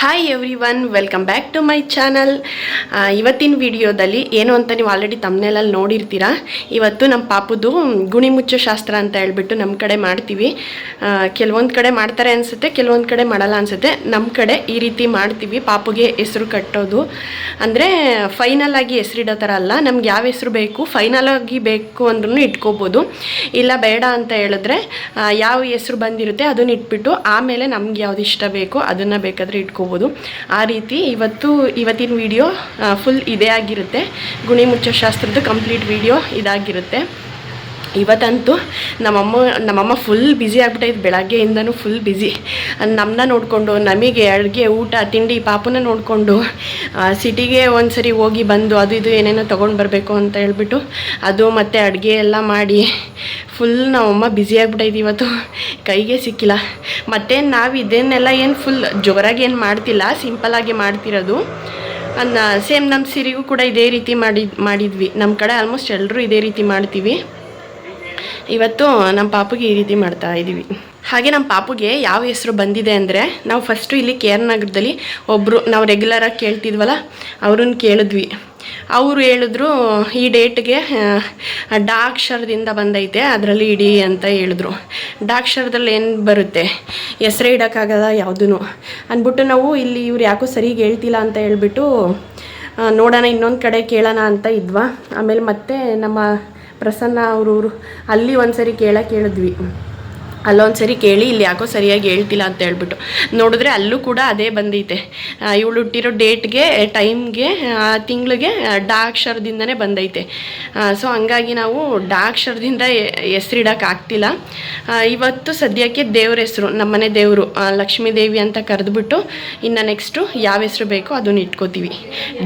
Hi everyone welcome back to my channel ಇವತ್ತಿನ ವಿಡಿಯೋದಲ್ಲಿ ಏನು ಅಂತ ನೀವು ಆಲ್ರೆಡಿ ತಮ್ಮನೇಲಲ್ಲಿ ನೋಡಿರ್ತೀರಾ? ಇವತ್ತು ನಮ್ಮ ಪಾಪದ್ದು ಗುಣಿ ಮುಚ್ಚೋ ಶಾಸ್ತ್ರ ಅಂತ ಹೇಳ್ಬಿಟ್ಟು ನಮ್ಮ ಕಡೆ ಮಾಡ್ತೀವಿ. ಕೆಲವೊಂದು ಕಡೆ ಮಾಡ್ತಾರೆ ಅನಿಸುತ್ತೆ, ಕೆಲವೊಂದು ಕಡೆ ಮಾಡಲ್ಲ ಅನಿಸುತ್ತೆ. ನಮ್ಮ ಕಡೆ ಈ ರೀತಿ ಮಾಡ್ತೀವಿ, ಪಾಪುಗೆ ಹೆಸರು ಕಟ್ಟೋದು. ಅಂದರೆ ಫೈನಲ್ ಆಗಿ ಹೆಸರಿಡೋ ಥರ ಅಲ್ಲ, ನಮ್ಗೆ ಯಾವ ಹೆಸರು ಬೇಕು ಫೈನಲ್ ಆಗಿ ಬೇಕು ಅಂದ್ರೂ ಇಟ್ಕೋಬೋದು. ಇಲ್ಲ ಬೇಡ ಅಂತ ಹೇಳಿದ್ರೆ ಯಾವ ಹೆಸರು ಬಂದಿರುತ್ತೆ ಅದನ್ನ ಇಟ್ಬಿಟ್ಟು ಆಮೇಲೆ ನಮ್ಗೆ ಯಾವ್ದು ಇಷ್ಟ ಬೇಕು ಅದನ್ನು ಬೇಕಾದರೆ ಇಟ್ಕೋಬೋದು. ಆ ರೀತಿ ಇವತ್ತು ಇವತ್ತಿನ ವಿಡಿಯೋ ಫುಲ್ ಇದೇ ಆಗಿರುತ್ತೆ. ಗುಣಿಮುಚ್ಚ ಶಾಸ್ತ್ರದ ಕಂಪ್ಲೀಟ್ ವಿಡಿಯೋ ಇದಾಗಿರುತ್ತೆ. ಇವತ್ತಂತೂ ನಮ್ಮಮ್ಮ ನಮ್ಮಮ್ಮ ಫುಲ್ ಬ್ಯುಸಿ ಆಗ್ಬಿಟ್ಟೈತೆ, ಬೆಳಗ್ಗೆಯಿಂದನೂ ಫುಲ್ ಬ್ಯುಸಿ ನಮ್ಮನ್ನ ನೋಡಿಕೊಂಡು, ನಮಗೆ ಅಡುಗೆ, ಊಟ, ತಿಂಡಿ, ಪಾಪನ ನೋಡಿಕೊಂಡು ಸಿಟಿಗೆ ಒಂದು ಸರಿ ಹೋಗಿ ಬಂದು, ಅದು ಇದು ಏನೇನೋ ತೊಗೊಂಡು ಬರಬೇಕು ಅಂತ ಹೇಳ್ಬಿಟ್ಟು, ಅದು ಮತ್ತು ಅಡುಗೆ ಎಲ್ಲ ಮಾಡಿ ಫುಲ್ ನಮ್ಮಮ್ಮ ಬ್ಯುಸಿ ಆಗ್ಬಿಟ್ಟೈತೆ ಇವತ್ತು. ಕೈಗೆ ಸಿಕ್ಕಿಲ್ಲ. ಮತ್ತು ನಾವು ಇದನ್ನೆಲ್ಲ ಏನು ಫುಲ್ ಜೋರಾಗಿ ಏನು ಮಾಡ್ತಿಲ್ಲ ಸಿಂಪಲ್ಲಾಗಿ ಮಾಡ್ತಿರೋದು. ಅನ್ನ ಸೇಮ್ ನಮ್ಮ ಸಿರಿಗೂ ಕೂಡ ಇದೇ ರೀತಿ ಮಾಡಿ, ಮಾಡಿದ್ವಿ. ನಮ್ಮ ಕಡೆ ಆಲ್ಮೋಸ್ಟ್ ಎಲ್ಲರೂ ಇದೇ ರೀತಿ ಮಾಡ್ತೀವಿ. ಇವತ್ತು ನಮ್ಮ ಪಾಪುಗೆ ಈ ರೀತಿ ಮಾಡ್ತಾ ಇದ್ದೀವಿ ಹಾಗೆ ನಮ್ಮ ಪಾಪುಗೆ ಯಾವ ಹೆಸರು ಬಂದಿದೆ ಅಂದರೆ ನಾವು ಫಸ್ಟು ಇಲ್ಲಿ ಕೆ ಆರ್ ನಗರದಲ್ಲಿ ಒಬ್ಬರು ನಾವು ರೆಗ್ಯುಲರಾಗಿ ಕೇಳ್ತಿದ್ವಲ್ಲ, ಅವ್ರನ್ನ ಕೇಳಿದ್ವಿ. ಅವರು ಹೇಳಿದ್ರು, ಈ ಡೇಟ್ಗೆ ಡಾಕ್ಷರದಿಂದ ಬಂದೈತೆ, ಅದರಲ್ಲಿ ಇಡಿ ಅಂತ ಹೇಳಿದ್ರು. ಡಾಕ್ಷರದಲ್ಲಿ ಏನು ಬರುತ್ತೆ? ಹೆಸರೇ ಇಡೋಕ್ಕಾಗಲ್ಲ ಯಾವುದೂ ಅಂದ್ಬಿಟ್ಟು ನಾವು ಇಲ್ಲಿ ಇವ್ರು ಯಾಕೋ ಸರಿಗೆ ಹೇಳ್ತಿಲ್ಲ ಅಂತ ಹೇಳ್ಬಿಟ್ಟು ನೋಡೋಣ ಇನ್ನೊಂದು ಕಡೆ ಕೇಳೋಣ ಅಂತ ಇದ್ವಾ. ಆಮೇಲೆ ಮತ್ತೆ ನಮ್ಮ ಪ್ರಸನ್ನ ಅವರು ಅಲ್ಲಿ ಒಂದ್ಸರಿ ಕೇಳಕ್ಕೆ ಹೇಳಿದ್ವಿ ಅಲ್ಲೊಂದು ಸರಿ ಕೇಳಿ ಇಲ್ಲಿ ಯಾಕೋ ಸರಿಯಾಗಿ ಹೇಳ್ತಿಲ್ಲ ಅಂತ ಹೇಳ್ಬಿಟ್ಟು. ನೋಡಿದ್ರೆ ಅಲ್ಲೂ ಕೂಡ ಅದೇ ಬಂದೈತೆ. ಇವಳು ಹುಟ್ಟಿರೋ ಡೇಟ್ಗೆ ಟೈಮ್ಗೆ ತಿಂಗಳಿಗೆ ಡಾಕ್ಷರದಿಂದನೇ ಬಂದೈತೆ. ಸೊ ಹಂಗಾಗಿ ನಾವು ಡಾಕ್ಷರದಿಂದ ಹೆಸ್ರಿಡಕ್ಕೆ ಆಗ್ತಿಲ್ಲ. ಇವತ್ತು ಸದ್ಯಕ್ಕೆ ದೇವ್ರ ಹೆಸರು ನಮ್ಮನೆ ದೇವರು ಲಕ್ಷ್ಮೀ ದೇವಿ ಅಂತ ಕರೆದ್ಬಿಟ್ಟು ಇನ್ನು ನೆಕ್ಸ್ಟು ಯಾವ ಹೆಸರು ಬೇಕೋ ಅದನ್ನ ಇಟ್ಕೋತೀವಿ.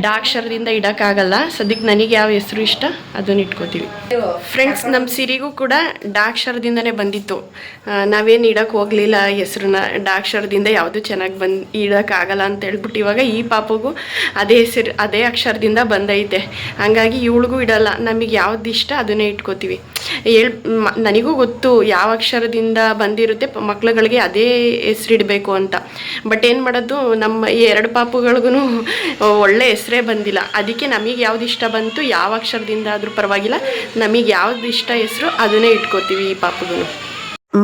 ಡಾಕ್ಷರದಿಂದ ಇಡೋಕ್ಕಾಗಲ್ಲ ಸದ್ಯಕ್ಕೆ ನನಗೆ ಯಾವ ಹೆಸರು ಇಷ್ಟ ಅದನ್ನ ಇಟ್ಕೋತೀವಿ. ಫ್ರೆಂಡ್ಸ್ ನಮ್ಮ ಸಿರಿಗೂ ಕೂಡ ಡಾಕ್ಷರದಿಂದನೇ ಬಂದಿತ್ತು. ನಾವೇನು ಇಡಕ್ಕೆ ಹೋಗಲಿಲ್ಲ ಹೆಸ್ರನ್ನ ಡಾಕ್ಷರದಿಂದ ಯಾವುದು ಚೆನ್ನಾಗಿ ಬಂದು ಇಡೋಕ್ಕಾಗಲ್ಲ ಅಂತ ಹೇಳ್ಬಿಟ್ಟು ಇವಾಗ ಈ ಪಾಪಗೂ ಅದೇ ಹೆಸರು, ಅದೇ ಅಕ್ಷರದಿಂದ ಬಂದೈತೆ. ಹಂಗಾಗಿ ಇವಳಿಗೂ ಇಡಲ್ಲ. ನಮಗೆ ಯಾವ್ದು ಇಷ್ಟ ಅದನ್ನೇ ಇಟ್ಕೋತೀವಿ. ಹೇಳ್ ನನಗೂ ಗೊತ್ತು ಯಾವ ಅಕ್ಷರದಿಂದ ಬಂದಿರುತ್ತೆ ಮಕ್ಳುಗಳಿಗೆ ಅದೇ ಹೆಸರಿಡಬೇಕು ಅಂತ. ಬಟ್ ಏನು ಮಾಡೋದು, ನಮ್ಮ ಈ ಎರಡು ಪಾಪುಗಳಿಗೂ ಒಳ್ಳೆ ಹೆಸರೇ ಬಂದಿಲ್ಲ. ಅದಕ್ಕೆ ನಮಗೆ ಯಾವ್ದು ಇಷ್ಟ ಬಂತು, ಯಾವ ಅಕ್ಷರದಿಂದ ಆದರೂ ಪರವಾಗಿಲ್ಲ. ನಮಗೆ ಯಾವ್ದು ಇಷ್ಟ ಹೆಸರು ಅದನ್ನೇ ಇಟ್ಕೋತೀವಿ ಈ ಪಾಪುಗೂ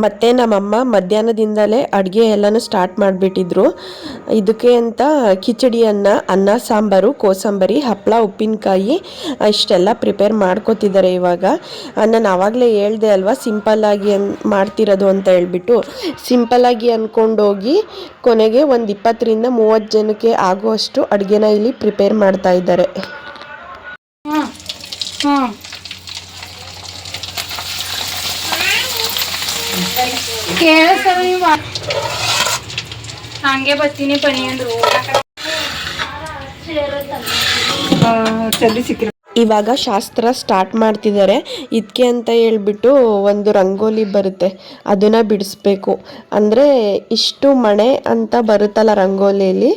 ಮತ್ತೆ ನಮ್ಮಮ್ಮ ಮಧ್ಯಾಹ್ನದಿಂದಲೇ ಅಡುಗೆ ಎಲ್ಲನೂ ಸ್ಟಾರ್ಟ್ ಮಾಡಿಬಿಟ್ಟಿದ್ರು. ಇದಕ್ಕೆ ಅಂತ ಕಿಚಡಿ ಅನ್ನ ಅನ್ನ, ಸಾಂಬಾರು, ಕೋಸಂಬರಿ ಹಪ್ಪಳ ಉಪ್ಪಿನಕಾಯಿ, ಇಷ್ಟೆಲ್ಲ ಪ್ರಿಪೇರ್ ಮಾಡ್ಕೋತಿದ್ದಾರೆ ಇವಾಗ. ನಾನು ಆವಾಗಲೇ ಹೇಳ್ದೆ ಅಲ್ವಾ ಸಿಂಪಲ್ಲಾಗಿ ಅನ್ ಮಾಡ್ತಿರೋದು ಅಂತ ಹೇಳ್ಬಿಟ್ಟು. ಸಿಂಪಲ್ಲಾಗಿ ಅಂದ್ಕೊಂಡೋಗಿ ಕೊನೆಗೆ ಒಂದು ಇಪ್ಪತ್ತರಿಂದ ಮೂವತ್ತು ಜನಕ್ಕೆ ಆಗುವಷ್ಟು ಅಡುಗೆನ ಇಲ್ಲಿ ಪ್ರಿಪೇರ್ ಮಾಡ್ತಾ ಇದ್ದಾರೆ. ಹಂಗೆ ಬರ್ತೀನಿ ಬನ್ನಿ ಅಂದ್ರು. ಇವಾಗ ಶಾಸ್ತ್ರ ಸ್ಟಾರ್ಟ್ ಮಾಡ್ತಿದ್ದಾರೆ. ಇದಕ್ಕೆ ಅಂತ ಹೇಳ್ಬಿಟ್ಟು ಒಂದು ರಂಗೋಲಿ ಬರುತ್ತೆ. ಅದನ್ನ ಬಿಡಿಸ್ಬೇಕು. ಅಂದರೆ ಇಷ್ಟು ಮಣೆ ಅಂತ ಬರುತ್ತಲ್ಲ ರಂಗೋಲಿಯಲ್ಲಿ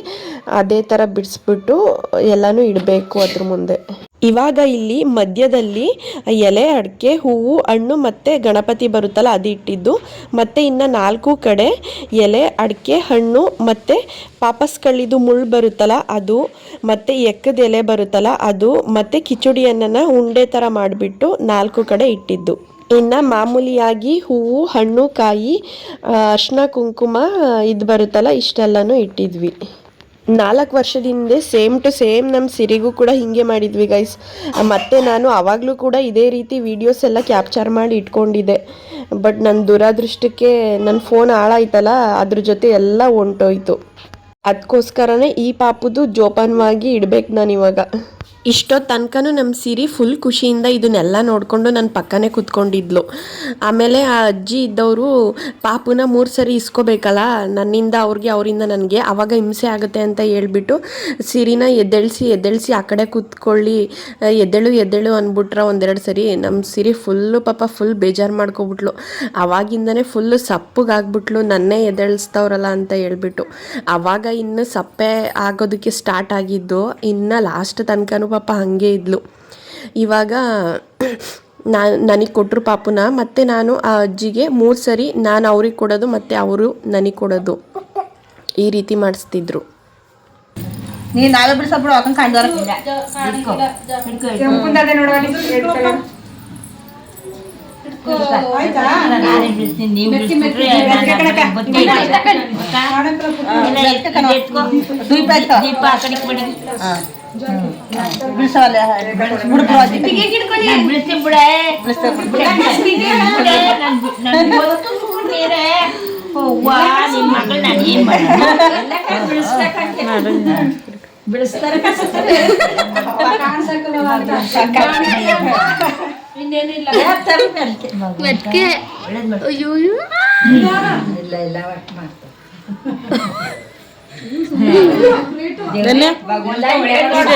ಅದೇ ಥರ ಬಿಡಿಸ್ಬಿಟ್ಟು ಎಲ್ಲನೂ ಇಡಬೇಕು ಅದ್ರ ಮುಂದೆ. ಇವಾಗ ಇಲ್ಲಿ ಮಧ್ಯದಲ್ಲಿ ಎಲೆ, ಅಡಿಕೆ, ಹೂವು, ಹಣ್ಣು ಮತ್ತು ಗಣಪತಿ ಬರುತ್ತಲ್ಲ, ಅದು ಇಟ್ಟಿದ್ದು. ಮತ್ತು ಇನ್ನು ನಾಲ್ಕು ಕಡೆ ಎಲೆ, ಅಡಿಕೆ, ಹಣ್ಣು ಮತ್ತು ಪಾಪಸ್ ಕಳ್ಳಿದು ಮುಳ್ಳು ಬರುತ್ತಲ್ಲ, ಅದು. ಮತ್ತು ಎಕ್ಕದ ಎಲೆ ಬರುತ್ತಲ್ಲ, ಅದು. ಮತ್ತು ಕಿಚಡಿ ಅನ್ನನ ಉಂಡೆ ಥರ ಮಾಡಿಬಿಟ್ಟು ನಾಲ್ಕು ಕಡೆ ಇಟ್ಟಿದ್ದು. ಇನ್ನು ಮಾಮೂಲಿಯಾಗಿ ಹೂವು, ಹಣ್ಣು, ಕಾಯಿ ಅರ್ಶಿನ, ಕುಂಕುಮ, ಇದು ಬರುತ್ತಲ್ಲ, ಇಷ್ಟೆಲ್ಲನೂ ಇಟ್ಟಿದ್ವಿ. ನಾಲ್ಕು ವರ್ಷದ ಹಿಂದೆ ಸೇಮ್ ಟು ಸೇಮ್ ನಮ್ಮ ಸಿರಿಗೂ ಕೂಡ ಹಿಂಗೆ ಮಾಡಿದ್ವಿ ಗೈಸ್ ಮತ್ತೆ ನಾನು ಆವಾಗಲೂ ಕೂಡ ಇದೇ ರೀತಿ ವೀಡಿಯೋಸ್ ಎಲ್ಲ ಕ್ಯಾಪ್ಚರ್ ಮಾಡಿ ಇಟ್ಕೊಂಡಿದ್ದೆ. ಬಟ್ ನನ್ನ ದುರಾದೃಷ್ಟಕ್ಕೆ ನನ್ನ ಫೋನ್ ಹಾಳಾಯ್ತಲ್ಲ, ಅದ್ರ ಜೊತೆ ಎಲ್ಲ ಹೊಂಟೋಯ್ತು. ಅದಕ್ಕೋಸ್ಕರನೇ ಈ ಪಾಪುದು ಜೋಪಾನವಾಗಿ ಇಡ್ಬೇಕು ನಾನು ಇವಾಗ ಇಷ್ಟೊತ್ತು ತನಕನೂ ನಮ್ಮ ಸಿರಿ ಫುಲ್ ಖುಷಿಯಿಂದ ಇದನ್ನೆಲ್ಲ ನೋಡಿಕೊಂಡು ನನ್ನ ಪಕ್ಕನೇ ಕೂತ್ಕೊಂಡಿದ್ಲು. ಆಮೇಲೆ ಆ ಅಜ್ಜಿ ಇದ್ದವರು, ಪಾಪುನ ಮೂರು ಸರಿ ಇಸ್ಕೋಬೇಕಲ್ಲ, ನನ್ನಿಂದ ಅವ್ರಿಗೆ ಅವರಿಂದ ನನಗೆ ಆವಾಗ ಹಿಂಸೆ ಆಗುತ್ತೆ ಅಂತ ಹೇಳ್ಬಿಟ್ಟು ಸಿರಿನ ಎದ್ದೇಳಿಸಿ ಎದ್ದೇಳಿಸಿ ಆ ಕಡೆ ಕೂತ್ಕೊಳ್ಳಿ ಎದ್ದೇಳು ಎದ್ದೇಳು ಅಂದ್ಬಿಟ್ರೆ ಒಂದೆರಡು ಸರಿ ನಮ್ಮ ಸಿರಿ ಫುಲ್ಲು ಪಾಪ ಫುಲ್ ಬೇಜಾರು ಮಾಡ್ಕೊಬಿಟ್ಲು. ಅವಾಗಿಂದನೇ ಫುಲ್ಲು ಸಪ್ಪಗಾಗ್ಬಿಟ್ಲು, ನನ್ನೇ ಎದ್ದೇಳಿಸ್ತವ್ರಲ್ಲ ಅಂತ ಹೇಳ್ಬಿಟ್ಟು. ಆವಾಗ ಇನ್ನು ಸಪ್ಪೆ ಆಗೋದಕ್ಕೆ ಸ್ಟಾರ್ಟ್ ಆಗಿದ್ದು, ಇನ್ನು ಲಾಸ್ಟ್ ತನಕನೂ ಪಾಪ ಹಾಗೆ ಇದ್ಲು. ಇವಾಗ ನಾನು ನನಗೆ ಕೊಟ್ಟರು ಪಾಪುನ ಮತ್ತು ನಾನು ಆ ಅಜ್ಜಿಗೆ ಮೂರು ಸರಿ ನಾನು ಅವ್ರಿಗೆ ಕೊಡೋದು ಮತ್ತು ಅವರು ನನಗೆ ಕೊಡೋದು. ಈ ರೀತಿ ಮಾಡಿಸ್ತಿದ್ರು. ನೀ ನಾವೇ ಬಿಡಿಸ ಬಿಡು ಹಾಕೊಂಡ್ ದೀಪ ಆಯ್ತು ಬಿಡಿಸವಲ್ಲ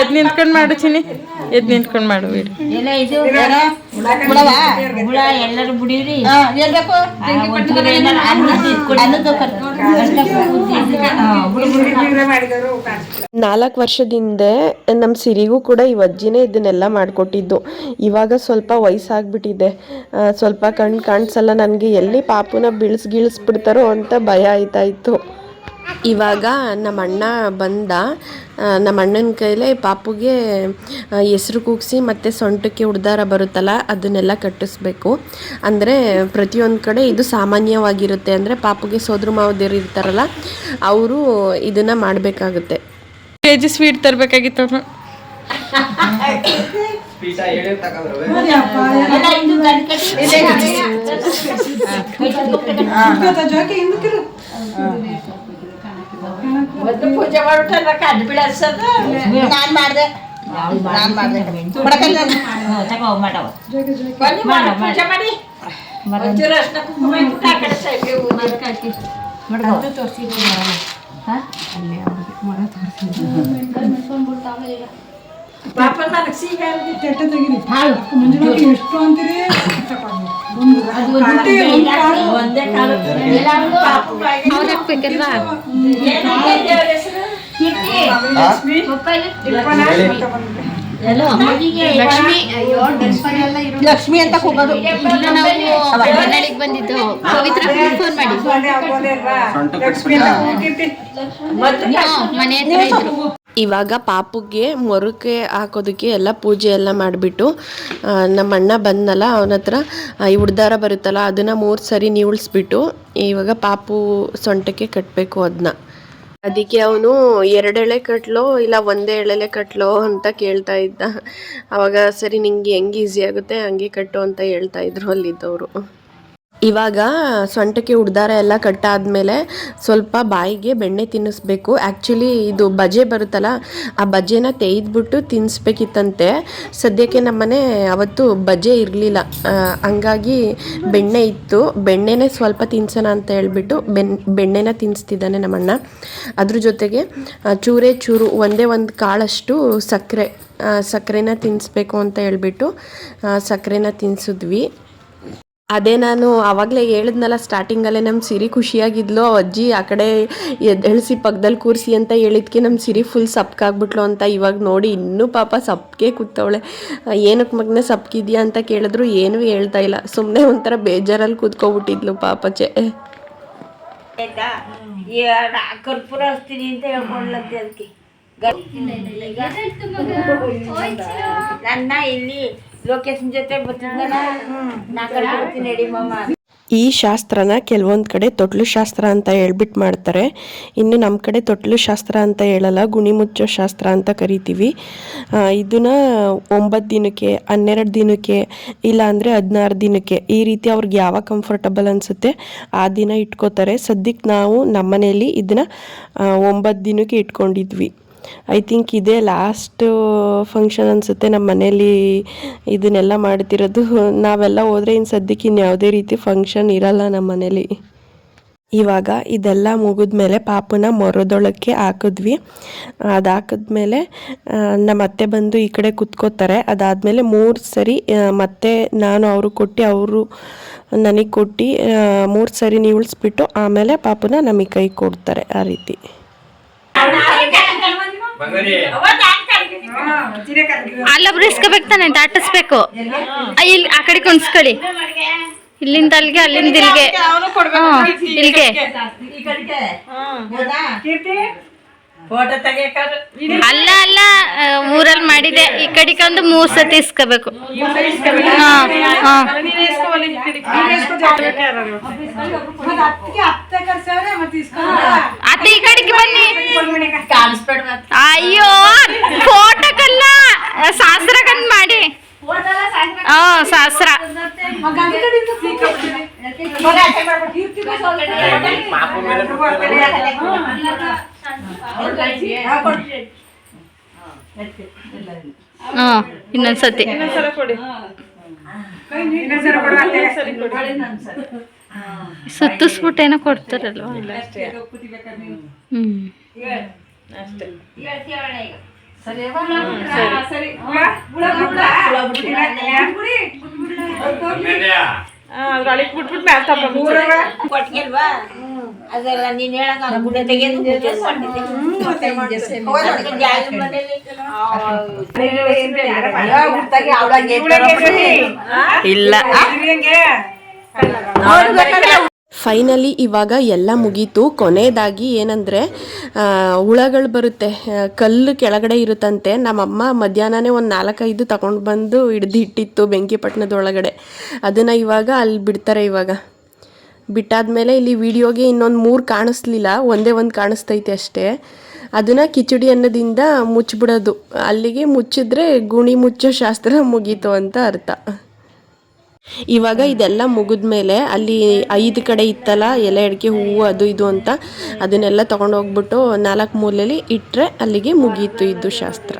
ಎದ್ ನಿಂತ್ಕೊಂಡ್ ಮಾಡು ಚಿನಿ ಎದ್ ನಿಂತ್ಕೊಂಡ್ ಮಾಡು ಬಿಡಿ. ಬಿಡವಾ ಎಲ್ಲರೂ ಬಿಡಿವ್ರಿ ಏನ್ ಬೇಕು? ಅನ್ನದ್ದು ನಾಲ್ಕು ವರ್ಷದಿಂದ ನಮ್ಮ ಸಿರಿಗೂ ಕೂಡ ಈ ಅಜ್ಜಿನೇ ಇದನ್ನೆಲ್ಲ ಮಾಡಿಕೊಟ್ಟಿದ್ದು. ಇವಾಗ ಸ್ವಲ್ಪ ವಯಸ್ಸಾಗ್ಬಿಟ್ಟಿದೆ. ಸ್ವಲ್ಪ ಕಣ್ಣು ಕಾಣಿಸಲ್ಲ. ನನಗೆ ಎಲ್ಲಿ ಪಾಪುನ ಬೀಳ್ಸ್ ಗೀಳ್ಸ್ಬಿಡ್ತಾರೋ ಅಂತ ಭಯ ಆಯ್ತಾ ಇತ್ತು ಇವಾಗ ನಮ್ಮ ಅಣ್ಣ ಬಂದ ನಮ್ಮ ಅಣ್ಣನ ಕೈಲೇ ಪಾಪುಗೆ ಹೆಸ್ರು ಕೂಗಿಸಿ ಮತ್ತು ಸೊಂಟಕ್ಕೆ ಉಡ್ದಾರ ಬರುತ್ತಲ್ಲ ಅದನ್ನೆಲ್ಲ ಕಟ್ಟಿಸ್ಬೇಕು. ಅಂದರೆ ಪ್ರತಿಯೊಂದು ಕಡೆ ಇದು ಸಾಮಾನ್ಯವಾಗಿರುತ್ತೆ. ಅಂದರೆ ಪಾಪುಗೆ ಸೋದ್ರ ಮಾವದಿರು ಇರ್ತಾರಲ್ಲ ಅವರು ಇದನ್ನು ಮಾಡಬೇಕಾಗುತ್ತೆ. ಕೆ ಜಿ ಸ್ವೀಟ್ ತರಬೇಕಾಗಿತ್ತು ಅವ್ನು ಪೂಜೆ ಮಾಡ್ಬಿಟ್ಟ ಕಡ್ ಬಿಡಸದ ನಾನ್ ಮಾಡಿದೆ. ನಾನ್ ಮಾಡ್ದೆ. ಬಡಕಲ್ಲ ತಗೋ ಮಾಡವ. ಬನ್ನಿ ಮಾಡ ಪೂಜೆ ಮಾಡಿ. ಒಂಚೂರು ಅರ್ಶಿನ ಕುಂಕುಮ ಇಟ್ಬಿಟ್ಟು ಆ ಕಡೆ ಸೈಡ್ಗೆ ಊದಿನ ಹಾಕಿ. ಮಡ್ಗೋ. ಹಾ? ಒಂದು ಒಂದೇ ಕಾಲು. ಪಾಪು ಬಾಯಿಗೆ ಏನಂತ ದೇವ್ರ ಹೆಸರು? ಕೀರ್ತಿ. ಎಲ್ಲೋ? ಲಕ್ಷ್ಮಿ ಅಂತ ಕೂಗೋದು. ಬಂದಿದ್ದು. ಪವಿತ್ರ ಫೋನ್ ಮಾಡಿ. ಮನೆ ಹತ್ರ ಇವಾಗ ಪಾಪುಗೆ ಮೊರಕೆ ಹಾಕೋದಕ್ಕೆ ಎಲ್ಲ ಪೂಜೆ ಎಲ್ಲ ಮಾಡಿಬಿಟ್ಟು ನಮ್ಮ ಅಣ್ಣ ಬಂದನಲ್ಲ, ಅವನ ಹತ್ರ ಈ ಉಡ್ದಾರ ಬರುತ್ತಲ್ಲ, ಅದನ್ನು ಮೂರು ಸರಿ ನೀವುಳಿಸ್ಬಿಟ್ಟು ಇವಾಗ ಪಾಪು ಸೊಂಟಕ್ಕೆ ಕಟ್ಟಬೇಕು ಅದನ್ನ ಅದಕ್ಕೆ ಅವನು ಎರಡೆಳೆ ಕಟ್ಲೋ ಇಲ್ಲ ಒಂದೇ ಎಳೆಲೆ ಕಟ್ಲೋ ಅಂತ ಕೇಳ್ತಾ ಇದ್ದ. ಅವಾಗ ಸರಿ ನಿಂಗೆ ಹೆಂಗೆ ಈಸಿ ಆಗುತ್ತೆ, ಹಂಗೆ ಕಟ್ಟು ಅಂತ ಹೇಳ್ತಾ ಇದ್ರು ಅಲ್ಲಿದ್ದವರು. ಇವಾಗ ಸೊಂಟಕ್ಕೆ ಉಡ್ದಾರ ಎಲ್ಲ ಕಟ್ಟಾದ್ಮೇಲೆ ಸ್ವಲ್ಪ ಬಾಯಿಗೆ ಬೆಣ್ಣೆ ತಿನ್ನಿಸ್ಬೇಕು. ಆ್ಯಕ್ಚುಲಿ ಇದು ಬಜೆ ಬರುತ್ತಲ್ಲ, ಆ ಬಜೆನ ತೆಗೆದ್ಬಿಟ್ಟು ತಿನ್ನಿಸ್ಬೇಕಿತ್ತಂತೆ ಸದ್ಯಕ್ಕೆ ನಮ್ಮನೆ ಅವತ್ತು ಬಜೆ ಇರಲಿಲ್ಲ. ಹಂಗಾಗಿ ಬೆಣ್ಣೆ ಇತ್ತು. ಬೆಣ್ಣೆನೇ ಸ್ವಲ್ಪ ತಿನ್ಸೋಣ ಅಂತ ಹೇಳ್ಬಿಟ್ಟು ಬೆನ್, ಬೆಣ್ಣೆನ ತಿನ್ನಿಸ್ತಿದ್ದಾನೆ ನಮ್ಮಣ್ಣ. ಅದ್ರ ಜೊತೆಗೆ ಚೂರೇ ಚೂರು, ಒಂದೇ ಒಂದು ಕಾಳಷ್ಟು ಸಕ್ಕರೆ ಸಕ್ಕರೆನ ತಿನ್ನಿಸ್ಬೇಕು ಅಂತ ಹೇಳ್ಬಿಟ್ಟು ಸಕ್ಕರೆನ ತಿನ್ನಿಸಿದ್ವಿ ಅದೇ ನಾನು ಆವಾಗಲೇ ಹೇಳಿದ್ನಲ್ಲ ಸ್ಟಾರ್ಟಿಂಗಲ್ಲೇ ನಮ್ಮ ಸಿರಿ ಖುಷಿಯಾಗಿದ್ಲು ಅಜ್ಜಿ ಆ ಕಡೆ ಎದ್ದೆಳಿಸಿ ಪಕ್ಕದಲ್ಲಿ ಕೂರಿಸಿ ಅಂತ ಹೇಳಿದ್ಕೆ ನಮ್ಮ ಸಿರಿ ಫುಲ್ ಸಪ್ಕಾಗ್ಬಿಟ್ಲು ಅಂತ ಇವಾಗ ನೋಡಿ ಇನ್ನೂ ಪಾಪ ಸಪ್ಗೆ ಕೂತವಳೆ. ಏನಕ್ಕೆ ಮಗನೇ ಸಪ್ಕಿದ್ಯಾ ಅಂತ ಕೇಳಿದ್ರು ಏನೂ ಹೇಳ್ತಾ ಇಲ್ಲ. ಸುಮ್ಮನೆ ಒಂಥರ ಬೇಜಾರಲ್ಲಿ ಕೂತ್ಕೊಬಿಟ್ಟಿದ್ಲು ಪಾಪ ಚೆ ಈ ಆ ಕರ್ಪೂರ ಹಚ್ತೀನಿ ಅಂತ ಹೇಳ್ಕೊಂಡ್ಲಂತೆ ಅದಕ್ಕೆ ನನ್ನ ಇಲ್ಲಿ ಲೊಕೇಶನ್ ಜೊತೆ ನಾ ನಡಿ ಮಮ್ಮ ಈ ಶಾಸ್ತ್ರನ ಕೆಲವೊಂದು ಕಡೆ ತೊಟ್ಲು ಶಾಸ್ತ್ರ ಅಂತ ಹೇಳ್ಬಿಟ್ಟು ಮಾಡ್ತಾರೆ. ಇನ್ನು ನಮ್ಮ ಕಡೆ ತೊಟ್ಲು ಶಾಸ್ತ್ರ ಅಂತ ಹೇಳಲ್ಲ ಗುಣಿ ಮುಚ್ಚೋ ಶಾಸ್ತ್ರ ಅಂತ ಕರಿತೀವಿ. ಇದನ್ನು ಇದನ್ನ ಒಂಬತ್ತು ದಿನಕ್ಕೆ ಹನ್ನೆರಡು ದಿನಕ್ಕೆ ಇಲ್ಲ ಅಂದರೆ ಹದಿನಾರು ದಿನಕ್ಕೆ ಈ ರೀತಿ ಅವ್ರಿಗೆ ಯಾವ ಕಂಫರ್ಟಬಲ್ ಅನ್ಸುತ್ತೆ ಆ ದಿನ ಇಟ್ಕೋತಾರೆ. ಸದ್ಯಕ್ಕೆ ನಾವು ನಮ್ಮನೆಯಲ್ಲಿ ಇದನ್ನು ಒಂಬತ್ತು ದಿನಕ್ಕೆ ಇಟ್ಕೊಂಡಿದ್ವಿ. ಐ ಥಿಂಕ್ ಇದೇ ಲಾಸ್ಟ್ ಫಂಕ್ಷನ್ ಅನಿಸುತ್ತೆ ನಮ್ಮ ಮನೇಲಿ ಇದನ್ನೆಲ್ಲ ಮಾಡ್ತಿರೋದು. ನಾವೆಲ್ಲ ಹೋದರೆ ಇನ್ನು ಸದ್ಯಕ್ಕೆ ಇನ್ಯಾವುದೇ ರೀತಿ ಫಂಕ್ಷನ್ ಇರಲ್ಲ ನಮ್ಮ ಮನೇಲಿ. ಇವಾಗ ಇದೆಲ್ಲ ಮುಗಿದ್ಮೇಲೆ ಪಾಪನ ಮೊರದೊಳಕ್ಕೆ ಹಾಕಿದ್ವಿ. ಅದು ಹಾಕಿದ್ಮೇಲೆ ನಮ್ಮ ಅತ್ತೆ ಬಂದು ಈ ಕಡೆ ಕುತ್ಕೋತಾರೆ. ಅದಾದಮೇಲೆ ಮೂರು ಸರಿ ಮತ್ತೆ ನಾನು ಅವರು ಕೊಟ್ಟು ಅವರು ನನಗೆ ಕೊಟ್ಟು ಮೂರು ಸರಿ ನೀವುಳಿಸ್ಬಿಟ್ಟು ಆಮೇಲೆ ಪಾಪನ ನಮಗೆ ಕೈ ಕೊಡ್ತಾರೆ ಆ ರೀತಿ. ಅಲ್ಲೊಬ್ರು ಇಸ್ಕೋಬೇಕು ತಾನೆ ದಾಟಿಸ್ಬೇಕು. ಆ, ಇಲ್ಲಿ ಆ ಕಡೆ ಕುಣಿಸ್ಕೊಳ್ಳಿ. ಇಲ್ಲಿಂದ ಅಲ್ಲಿಗೆ ಅಲ್ಲಿಂದ ಇಲ್ಲಿಗೆ. ಇಲ್ಲಿಗೆ. ಈ ಕಡೆಗೆ. ಹೌದಾ? ಫೋಟೋ ಅಲ್ಲ ಅಲ್ಲ ಊರಲ್ಲಿ ಮಾಡಿದೆ. ಈ ಕಡೆಗೆ ಒಂದು ಮೂರ್ ಸತಿ ಇಸ್ಕೋಬೇಕು. ಹಾ ಹಾ. ಅತ್ತೆ ಈ ಕಡೆಗೆ ಬನ್ನಿ. ಅಯ್ಯೋ ಅಯ್ಯೋ ಫೋಟೋಕ್ಕಲ್ಲ ಶಾಸ್ತ್ರಕ್ಕಂತ ಮಾಡಿ. ಹಾ ಶಾಸ್ತ್ರ ಹಾ ಇನ್ನೊಂದ್ಸತಿ. ಸುತ್ತಿಸ್ಬಿಟ್ಟು ಏನೋ ಸುತ್ತಿಸ್ಬಿಟ್ಟೇನೋ ಕೊಡ್ತಾರಲ್ವಾ? ಹ್ಮ್. ಹಾ ಅದ್ರ ಅಳಿಕ್ ಬಿಟ್ಬಿಟ್ಟು ಮ್ಯಾಲ ಕೊಟ್ಟಿಲ್ವಾ ಅದೆಲ್ಲ ನೀನ್ ಹೇಳಕ್ ಗುಡ ತೆಗೆದು ಇಲ್ಲ. ಫೈನಲಿ ಇವಾಗ ಎಲ್ಲ ಮುಗೀತು. ಕೊನೆಯದಾಗಿ ಏನಂದರೆ ಹುಳಗಳು ಬರುತ್ತೆ. ಕಲ್ಲು ಕೆಳಗಡೆ ಇರುತ್ತಂತೆ. ನಮ್ಮಮ್ಮ ಮಧ್ಯಾಹ್ನನೇ ಒಂದು ನಾಲ್ಕೈದು ತಗೊಂಡು ಬಂದು ಹಿಡ್ದು ಇಟ್ಟಿತ್ತು ಬೆಂಕಿಪಟ್ಟಣದ ಒಳಗಡೆ ಅದನ್ನು ಇವಾಗ ಅಲ್ಲಿ ಬಿಡ್ತಾರೆ ಇವಾಗ. ಬಿಟ್ಟಾದ್ಮೇಲೆ ಇಲ್ಲಿ ವಿಡಿಯೋಗೆ ಇನ್ನೊಂದು ಮೂರು ಕಾಣಿಸ್ಲಿಲ್ಲ, ಒಂದೇ ಒಂದು ಕಾಣಿಸ್ತೈತೆ ಅಷ್ಟೇ. ಅದನ್ನು ಕಿಚಡಿ ಅನ್ನದಿಂದ ಮುಚ್ಚಿಬಿಡೋದು ಅಲ್ಲಿಗೆ ಮುಚ್ಚಿದ್ರೆ ಗುಣಿ ಮುಚ್ಚೋ ಶಾಸ್ತ್ರ ಮುಗೀತು ಅಂತ ಅರ್ಥ. ಇವಾಗ ಇದೆಲ್ಲ ಮುಗಿದ್ಮೇಲೆ ಅಲ್ಲಿ ಐದು ಕಡೆ ಇತ್ತಲ್ಲ, ಎಲೆ, ಅಡಿಕೆ, ಹೂವು, ಅದು ಇದು ಅಂತ, ಅದನ್ನೆಲ್ಲ ತೊಗೊಂಡೋಗ್ಬಿಟ್ಟು ನಾಲ್ಕು ಮೂಲೆಯಲ್ಲಿ ಇಟ್ಟರೆ ಅಲ್ಲಿಗೆ ಮುಗೀತು ಇದು ಶಾಸ್ತ್ರ.